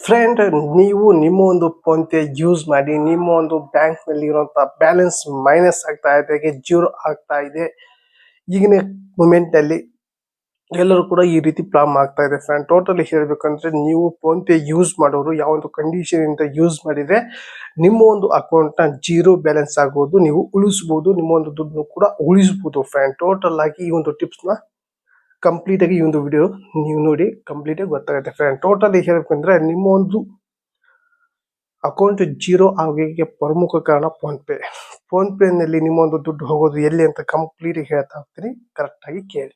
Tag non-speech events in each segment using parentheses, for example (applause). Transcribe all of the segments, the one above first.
Friend ನೀವು ನಿಮ್ಮ ಒಂದು ಫೋನ್ ಪೇ ಯೂಸ್ ಮಾಡಿ ನಿಮ್ಮ ಒಂದು ಬ್ಯಾಂಕ್ನಲ್ಲಿ ಇರುವಂತಹ ಬ್ಯಾಲೆನ್ಸ್ ಮೈನಸ್ ಆಗ್ತಾ ಇದೆ ಜೀರೋ ಆಗ್ತಾ ಇದೆ. ಈಗಿನ ಮೂಮೆಂಟ್ ಅಲ್ಲಿ ಎಲ್ಲರೂ ಕೂಡ ಈ ರೀತಿ ಪ್ರಾಬ್ಲಮ್ ಆಗ್ತಾ ಇದೆ ಫ್ರೆಂಡ್ ಟೋಟಲಿ ಹೇಳ್ಬೇಕಂದ್ರೆ ನೀವು ಫೋನ್ ಪೇ ಯೂಸ್ ಮಾಡೋರು ಯಾವ ಒಂದು ಕಂಡೀಷನ್ ಇಂದ ಯೂಸ್ ಮಾಡಿದ್ರೆ ನಿಮ್ಮ ಒಂದು ಅಕೌಂಟ್ನ ಜೀರೋ ಬ್ಯಾಲೆನ್ಸ್ ಆಗೋದು ನೀವು ಉಳಿಸಬಹುದು ನಿಮ್ಮ ಒಂದು ದುಡ್ಡು ಕೂಡ ಉಳಿಸಬಹುದು ಫ್ರೆಂಡ್ ಟೋಟಲ್ ಆಗಿ ಈ ಒಂದು ಟಿಪ್ಸ್ನ ಕಂಪ್ಲೀಟ್ ಆಗಿ ಈ ಒಂದು ವಿಡಿಯೋ ನೀವು ನೋಡಿ ಕಂಪ್ಲೀಟ್ ಆಗಿ ಗೊತ್ತಾಗುತ್ತೆ ಫ್ರೆಂಡ್ ಟೋಟಲಿ ಹೇಳಬೇಕಂದ್ರೆ ನಿಮ್ಮ ಒಂದು ಅಕೌಂಟ್ ಜೀರೋ ಆಗೋಕ್ಕೆ ಪ್ರಮುಖ ಕಾರಣ ಫೋನ್ ಪೇ ಫೋನ್ ಪೇ ನಲ್ಲಿ ನಿಮ್ಮ ಒಂದು ದುಡ್ಡು ಹೋಗೋದು ಎಲ್ಲಿ ಅಂತ ಕಂಪ್ಲೀಟ್ ಹೇಳ್ತಾ ಹೋಗ್ತೀನಿ. ಕರೆಕ್ಟ್ ಆಗಿ ಕೇಳಿ.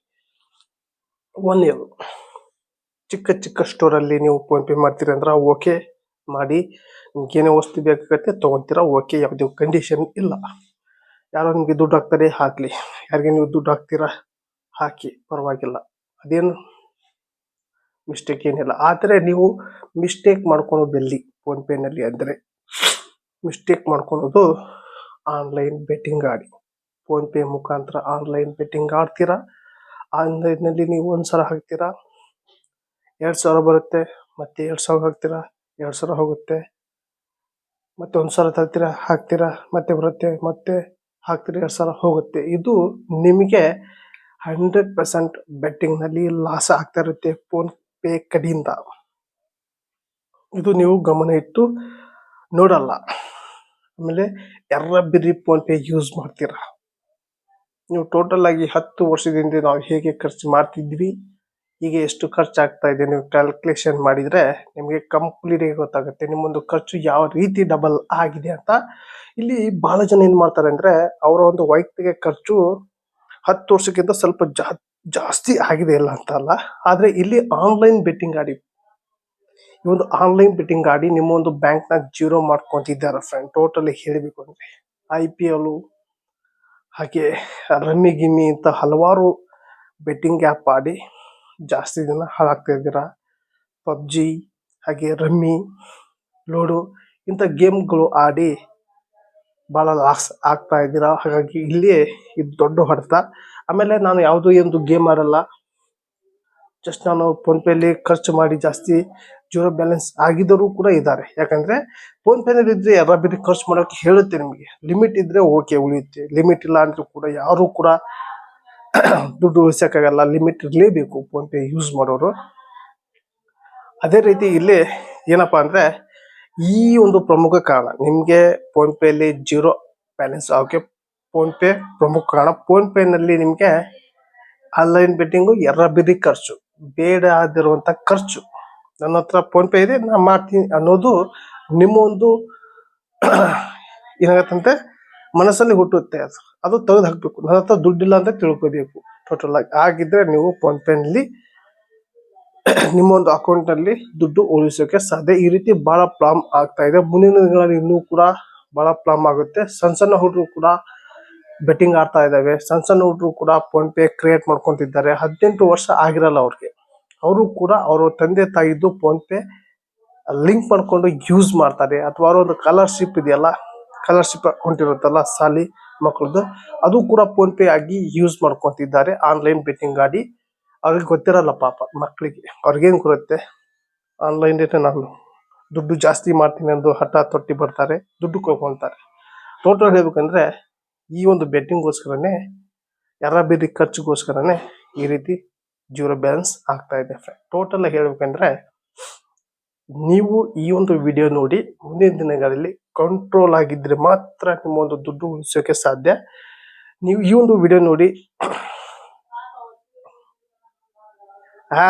ಒಂದೇದು ಚಿಕ್ಕ ಚಿಕ್ಕ ಸ್ಟೋರ್ ಅಲ್ಲಿ ನೀವು ಫೋನ್ ಪೇ ಮಾಡ್ತೀರಿ ಅಂದ್ರೆ ಓಕೆ ಮಾಡಿ. ನಿಮ್ಗೆ ಏನೇ ವಸ್ತು ಬೇಕಾಗತ್ತೆ ತಗೊಂತೀರಾ ಓಕೆ ಯಾವುದೇ ಕಂಡೀಷನ್ ಇಲ್ಲ. ಯಾರೋ ನಿಮಗೆ ದುಡ್ಡು ಹಾಕ್ತಾರೆ, ಹಾಕ್ಲಿ. ಯಾರಿಗೆ ನೀವು ದುಡ್ಡು ಹಾಕ್ತೀರಾ ಹಾಕಿ, ಪರವಾಗಿಲ್ಲ. ಅದೇನು ಮಿಸ್ಟೇಕ್ ಏನಿಲ್ಲ. ಆದರೆ ನೀವು ಮಿಸ್ಟೇಕ್ ಮಾಡ್ಕೊಳೋದು ಎಲ್ಲಿ ಫೋನ್ಪೇನಲ್ಲಿ ಅಂದರೆ ಮಿಸ್ಟೇಕ್ ಮಾಡ್ಕೊಳೋದು ಆನ್ಲೈನ್ ಬೆಟ್ಟಿಂಗ್ ಆಡಿ ಫೋನ್ಪೇ ಮುಖಾಂತರ ಆನ್ಲೈನ್ ಬೆಟ್ಟಿಂಗ್ ಆಡ್ತೀರಾ? ಆನ್ಲೈನ್ನಲ್ಲಿ ನೀವು ಒಂದು ಸಲ ಹಾಕ್ತೀರಾ? ಎರಡು ಸಾವಿರ ಬರುತ್ತೆ, ಮತ್ತೆ ಎರಡು ಸಾವಿರ ಹಾಕ್ತೀರಾ? ಎರಡು ಸಾವಿರ ಹೋಗುತ್ತೆ, ಮತ್ತೆ ಸಾವಿರ ತರ್ತೀರಾ? ಹಾಕ್ತೀರಾ? ಮತ್ತೆ ಬರುತ್ತೆ, ಮತ್ತೆ ಹಾಕ್ತೀರಾ? ಎರಡು ಸಾವಿರ ಹೋಗುತ್ತೆ. ಇದು ನಿಮಗೆ ಹಂಡ್ರೆಡ್ ಪರ್ಸೆಂಟ್ ಬೆಟ್ಟಿಂಗ್ನಲ್ಲಿ ಲಾಸ್ ಆಗ್ತಾ ಇರುತ್ತೆ ಫೋನ್ ಪೇ ಕಡೆಯಿಂದ. ಇದು ನೀವು ಗಮನ ಇಟ್ಟು ನೋಡಲ್ಲ. ಆಮೇಲೆ ಬಿರಿ ಫೋನ್ ಪೇ ಯೂಸ್ ಮಾಡ್ತೀರಾ? ನೀವು ಟೋಟಲ್ ಆಗಿ ಹತ್ತು ವರ್ಷದಿಂದ ನಾವು ಹೇಗೆ ಖರ್ಚು ಮಾಡ್ತಿದ್ವಿ ಈಗ ಎಷ್ಟು ಖರ್ಚು ಆಗ್ತಾ ಇದೆ ನೀವು ಕ್ಯಾಲ್ಕುಲೇಷನ್ ಮಾಡಿದ್ರೆ ನಿಮಗೆ ಕಂಪ್ಲೀಟ್ ಆಗಿ ಗೊತ್ತಾಗುತ್ತೆ ನಿಮ್ಮೊಂದು ಖರ್ಚು ಯಾವ ರೀತಿ ಡಬಲ್ ಆಗಿದೆ ಅಂತ. ಇಲ್ಲಿ ಬಹಳ ಜನ ಏನ್ ಮಾಡ್ತಾರೆ ಅಂದ್ರೆ, ಅವರ ಒಂದು ವೈಯಕ್ತಿಕ ಖರ್ಚು ಹತ್ತು ವರ್ಷಕ್ಕಿಂತ ಸ್ವಲ್ಪ ಜಾ, ಜಾಸ್ತಿ ಆಗಿದೆ ಇಲ್ಲ ಅಂತ ಅಲ್ಲ. ಆದರೆ ಇಲ್ಲಿ ಆನ್ಲೈನ್ ಬೆಟ್ಟಿಂಗ್ ಆಡಿ ಈ ಒಂದು ಆನ್ಲೈನ್ ಬೆಟ್ಟಿಂಗ್ ಆಡಿ ನಿಮ್ಮ ಒಂದು ಬ್ಯಾಂಕ್ನ ಜೀರೋ ಮಾಡ್ಕೊಂತಿದ್ದಾರೆ ಫ್ರೆಂಡ್ ಟೋಟಲಿ ಹೇಳಬೇಕು ಅಂದರೆ ಐ ಪಿ ಎಲ್ ಹಾಗೆ ರಮ್ಮಿ ಗಿಮ್ಮಿ ಅಂತ ಹಲವಾರು ಬೆಟ್ಟಿಂಗ್ ಆ್ಯಪ್ ಆಡಿ ಜಾಸ್ತಿ ದಿನ ಹಾಳಾಗ್ತಾ ಇದ್ದೀರಾ ಪಬ್ಜಿ, ಹಾಗೆ ರಮ್ಮಿ ಲೂಡೋ ಇಂಥ ಗೇಮ್ಗಳು ಆಡಿ ಬಹಳ ಲಾಸ್ ಆಗ್ತಾ ಇದ್ದೀರಾ? ಹಾಗಾಗಿ ಇಲ್ಲಿ ಇದು ದೊಡ್ಡ ಹೊಡೆತ. ಆಮೇಲೆ ನಾನು ಯಾವುದೂ ಒಂದು ಗೇಮ್ ಆಡಲ್ಲ. ಜಸ್ಟ್ ನಾನು ಫೋನ್ಪೇಲಿ ಖರ್ಚು ಮಾಡಿ ಜಾಸ್ತಿ ಜೀರೋ ಬ್ಯಾಲೆನ್ಸ್ ಆಗಿದ್ದರೂ ಕೂಡ ಇದ್ದಾರೆ. ಯಾಕಂದರೆ ಫೋನ್ಪೇನಲ್ಲಿ ಇದ್ದರೆ ಯಾರ ಬೇರೆ ಖರ್ಚು ಮಾಡೋಕೆ ಹೇಳುತ್ತೆ ನಿಮಗೆ. ಲಿಮಿಟ್ ಇದ್ದರೆ ಓಕೆ ಉಳಿಯುತ್ತೆ. ಲಿಮಿಟ್ ಇಲ್ಲ ಅಂದರೂ ಕೂಡ ಯಾರು ಕೂಡ (coughs) ದುಡ್ಡು ಉಳಿಸೋಕ್ಕಾಗಲ್ಲ. ಲಿಮಿಟ್ ಇರಲೇಬೇಕು ಫೋನ್ಪೇ ಯೂಸ್ ಮಾಡೋರು. ಅದೇ ರೀತಿ ಇಲ್ಲಿ ಏನಪ್ಪ ಅಂದ್ರೆ ಈ ಒಂದು ಪ್ರಮುಖ ಕಾರಣ ನಿಮ್ಗೆ ಫೋನ್ ಪೇ ಅಲ್ಲಿ ಜೀರೋ ಬ್ಯಾಲೆನ್ಸ್ ಆಗೋಕೆ ಫೋನ್ ಪೇ ಪ್ರಮುಖ ಕಾರಣ. ಫೋನ್ ಪೇ ನಲ್ಲಿ ನಿಮ್ಗೆ ಆನ್ಲೈನ್ ಬೆಟ್ಟಿಂಗು ಎರ್ರಬಿರಿ ಖರ್ಚು, ಬೇಡ ಆದಿರುವಂತ ಖರ್ಚು. ನನ್ನ ಹತ್ರ ಫೋನ್ ಪೇ ಇದೆ, ನಾ ಮಾಡ್ತೀನಿ ಅನ್ನೋದು ನಿಮ್ಮ ಒಂದು (clears throat) ಏನಾಗತ್ತಂತೆ? ಮನಸ್ಸಲ್ಲಿ ಹುಟ್ಟುತ್ತೆ ಅದು. ಅದು ತೆಗೆದು ಹಾಕ್ಬೇಕು ನನ್ನ ಹತ್ರ ದುಡ್ಡಿಲ್ಲ ಅಂತ ತಿಳ್ಕೋಬೇಕು. ಟೋಟಲ್ ಆಗಿ. ಆಗಿದ್ರೆ ನೀವು ಫೋನ್ ಪೇ ನಲ್ಲಿ ನಿಮ್ಮ ಒಂದು ಅಕೌಂಟ್ನಲ್ಲಿ ದುಡ್ಡು ಉಳಿಸೋಕೆ ಸಾಧ್ಯ. ಈ ರೀತಿ ಬಹಳ ಪ್ರಾಬ್ಲಮ್ ಆಗ್ತಾ ಇದೆ. ಮುಂದಿನ ದಿನಗಳಲ್ಲಿ ಇನ್ನೂ ಕೂಡ ಬಹಳ ಪ್ರಾಬ್ಲಮ್ ಆಗುತ್ತೆ. ಸಣ್ಣ ಸಣ್ಣ ಹುಡುಗರು ಕೂಡ ಬೆಟ್ಟಿಂಗ್ ಆಡ್ತಾ ಇದ್ದಾವೆ ಸಣ್ಣ ಸಣ್ಣ ಹುಡುಗರು ಕೂಡ ಫೋನ್ ಪೇ ಕ್ರಿಯೇಟ್ ಮಾಡ್ಕೊಂತಿದ್ದಾರೆ. ಹದಿನೆಂಟು ವರ್ಷ ಆಗಿರಲ್ಲ ಅವ್ರಿಗೆ. ಅವರು ಕೂಡ ಅವರ ತಂದೆ ತಾಯಿದ್ದು ಫೋನ್ ಪೇ ಲಿಂಕ್ ಮಾಡಿಕೊಂಡು ಯೂಸ್ ಮಾಡ್ತಾರೆ. ಅಥವಾ ಅವರೊಂದು ಸ್ಕಾಲರ್ಶಿಪ್ ಇದೆಯಲ್ಲ ಕಾಲರ್ಶಿಪ್ ಅಕೌಂಟ್ ಇರುತ್ತಲ್ಲ ಸಾಲಿ ಮಕ್ಕಳದ್ದು ಅದು ಕೂಡ ಫೋನ್ ಪೇ ಆಗಿ ಯೂಸ್ ಮಾಡ್ಕೊತಿದ್ದಾರೆ. ಆನ್ಲೈನ್ ಬೆಟ್ಟಿಂಗ್ ಆಡಿ ಅವ್ರಿಗೆ ಗೊತ್ತಿರಲ್ಲ ಪಾಪ ಮಕ್ಕಳಿಗೆ ಅವ್ರಿಗೇನು ಕೊಡುತ್ತೆ ಆನ್ಲೈನ್ ನಾನು ದುಡ್ಡು ಜಾಸ್ತಿ ಮಾಡ್ತೀನಿ ಅಂದು ಹಠ ತೊಟ್ಟಿ ಬರ್ತಾರೆ, ದುಡ್ಡು ಕೊಳ್ಕೊಳ್ತಾರೆ ಟೋಟಲ್ ಹೇಳ್ಬೇಕಂದ್ರೆ ಈ ಒಂದು ಬೆಟ್ಟಿಂಗ್ಗೋಸ್ಕರನೇ ಬೇರೆ ಖರ್ಚಿಗೋಸ್ಕರನೇ ಈ ರೀತಿ ಜೀರೋ ಬ್ಯಾಲೆನ್ಸ್ ಆಗ್ತಾ ಇದೆ ಫ್ರೆಂಡ್ ಟೋಟಲ್ ಹೇಳ್ಬೇಕಂದ್ರೆ, ನೀವು ಈ ಒಂದು ವಿಡಿಯೋ ನೋಡಿ ಮುಂದಿನ ದಿನಗಳಲ್ಲಿ ಕಂಟ್ರೋಲ್ ಆಗಿದ್ರೆ ಮಾತ್ರ ನಿಮ್ಮ ಒಂದು ದುಡ್ಡು ಉಳಿಸೋಕೆ ಸಾಧ್ಯ. ನೀವು ಈ ಒಂದು ವಿಡಿಯೋ ನೋಡಿ ಹಾ,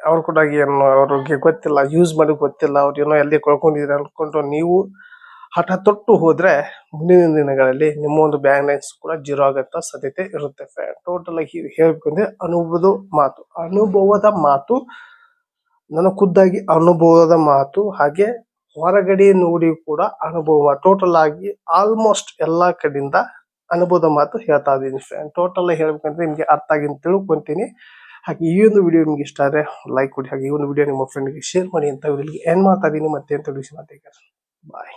ಅವ್ರು ಕೂಡ ಏನು ಅವ್ರಿಗೆ ಗೊತ್ತಿಲ್ಲ ಯೂಸ್ ಮಾಡಿ ಗೊತ್ತಿಲ್ಲ, ಅವ್ರು ಏನೋ ಎಲ್ಲಿ ಕಳ್ಕೊಂಡಿದ್ರೆ ಅನ್ಕೊಂಡು ನೀವು ಹಠ ತೊಟ್ಟು ಹೋದ್ರೆ ಮುಂದಿನ ದಿನಗಳಲ್ಲಿ ನಿಮ್ಮ ಒಂದು ಬ್ಯಾಲೆನ್ಸ್ ಕೂಡ ಜೀರೋ ಆಗಂತ ಸಾಧ್ಯತೆ ಇರುತ್ತೆ ಟೋಟಲ್ ಆಗಿ ಹೇಳ್ಬೇಕಂದ್ರೆ ಅನುಭವದ ಮಾತು. ಅನುಭವದ ಮಾತು, ನನ್ನ ಖುದ್ದಾಗಿ ಅನುಭವದ ಮಾತು, ಹಾಗೆ ಹೊರಗಡೆ ನೋಡಿ ಕೂಡ ಅನುಭವ. ಟೋಟಲ್ ಆಗಿ ಆಲ್ಮೋಸ್ಟ್ ಎಲ್ಲಾ ಕಡೆಯಿಂದ ಅನುಭವದ ಮಾತು ಹೇಳ್ತಾ ಇದ್ದೀನಿ ಫ್ರೆಂಡ್ ಟೋಟಲ್ ಹೇಳ್ಬೇಕಂದ್ರೆ ನಿಮ್ಗೆ ಅರ್ಥ ಆಗಿ ತಿಳ್ಕೊಂತೀನಿ. ಹಾಗೆ ಈ ಒಂದು ವಿಡಿಯೋ ನಿಮ್ಗೆ ಇಷ್ಟ ಆದರೆ ಲೈಕ್ ಕೊಡಿ. ಹಾಗೆ ಈ ಒಂದು ವಿಡಿಯೋ ನಿಮ್ಮ ಫ್ರೆಂಡ್ಗೆ ಶೇರ್ ಮಾಡಿ ಅಂತ ವಿಡಿಯೋಗೆ ಏನ್ ಮಾಡ್ತಾ ಇದೀನಿ ಮತ್ತೆ ಅಂತ ವಿಷಯ ಮಾತಾಡ್ತಾರೆ? ಬಾಯ್